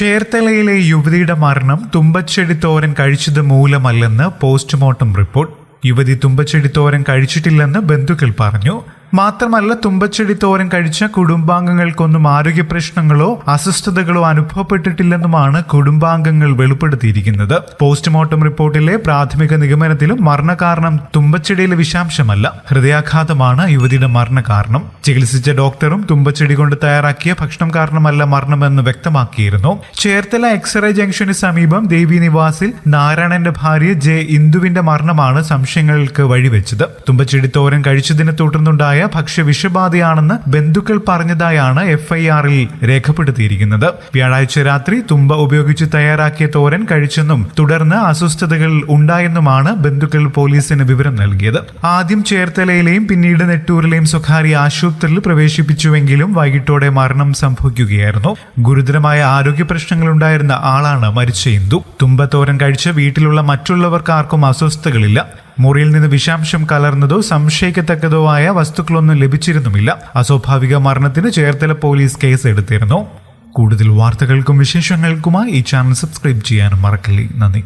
ചേർത്തലയിലെ യുവതിയുടെ മരണം തുമ്പച്ചെടി തോരൻ കഴിച്ചത് മൂലമല്ലെന്ന് പോസ്റ്റ്മോർട്ടം റിപ്പോർട്ട്. യുവതി തുമ്പച്ചെടി തോരൻ കഴിച്ചിട്ടില്ലെന്ന് ബന്ധുക്കൾ പറഞ്ഞു. മാത്രമല്ല തുമ്പച്ചെടി തോരൻ കഴിച്ച കുടുംബാംഗങ്ങൾക്കൊന്നും ആരോഗ്യ പ്രശ്നങ്ങളോ അസ്വസ്ഥതകളോ അനുഭവപ്പെട്ടിട്ടില്ലെന്നുമാണ് കുടുംബാംഗങ്ങൾ വെളിപ്പെടുത്തിയിരിക്കുന്നത്. പോസ്റ്റ്മോർട്ടം റിപ്പോർട്ടിലെ പ്രാഥമിക നിഗമനത്തിലും മരണകാരണം തുമ്പച്ചെടിയിലെ വിഷാംശമല്ല. ഹൃദയാഘാതമാണ് യുവതിയുടെ മരണകാരണം. ചികിത്സിച്ച ഡോക്ടറും തുമ്പച്ചെടി കൊണ്ട് തയ്യാറാക്കിയ ഭക്ഷണം കാരണമല്ല മരണമെന്ന് വ്യക്തമാക്കിയിരുന്നു. ചേർത്തല എക്സ്റേ ജംഗ്ഷന് സമീപം ദേവി നിവാസിൽ നാരായണന്റെ ഭാര്യ ജെ ഇന്ദുവിന്റെ മരണമാണ് സംശയങ്ങൾക്ക് വഴിവെച്ചത്. തുമ്പച്ചെടി തോരൻ കഴിച്ചതിനെ തുടർന്നുണ്ടായ ഭക്ഷ്യ വിഷബാധയാണെന്ന് ബന്ധുക്കൾ പറഞ്ഞതായാണ് എഫ്ഐആറിൽ രേഖപ്പെടുത്തിയിരിക്കുന്നത്. വ്യാഴാഴ്ച രാത്രി തുമ്പ ഉപയോഗിച്ച് തയ്യാറാക്കിയ തോരൻ കഴിച്ചെന്നും തുടർന്ന് അസ്വസ്ഥതകൾ ഉണ്ടായെന്നുമാണ് ബന്ധുക്കൾ പോലീസിന് വിവരം നൽകിയത്. ആദ്യം ചേർത്തലയിലെയും പിന്നീട് നെട്ടൂരിലെയും സ്വകാര്യ ആശുപത്രിയിൽ പ്രവേശിപ്പിച്ചുവെങ്കിലും വൈകിട്ടോടെ മരണം സംഭവിക്കുകയായിരുന്നു. ഗുരുതരമായ ആരോഗ്യ പ്രശ്നങ്ങൾ ഉണ്ടായിരുന്ന ആളാണ് മരിച്ച ഹിന്ദു തുമ്പത്തോരൻ കഴിച്ച് വീട്ടിലുള്ള മറ്റുള്ളവർക്കാർക്കും അസ്വസ്ഥതകളില്ല. മുറിയിൽ നിന്ന് വിഷാംശം കലർന്നതോ സംശയിക്കത്തക്കതോ ആയ വസ്തുക്കളൊന്നും ലഭിച്ചിരുന്നുമില്ല. അസ്വാഭാവിക മരണത്തിന് ചേർത്തല പോലീസ് കേസ് എടുത്തിരുന്നു. കൂടുതൽ വാർത്തകൾക്കും വിശേഷങ്ങൾക്കുമായി ഈ ചാനൽ സബ്സ്ക്രൈബ് ചെയ്യാനും മറക്കല്ലേ. നന്ദി.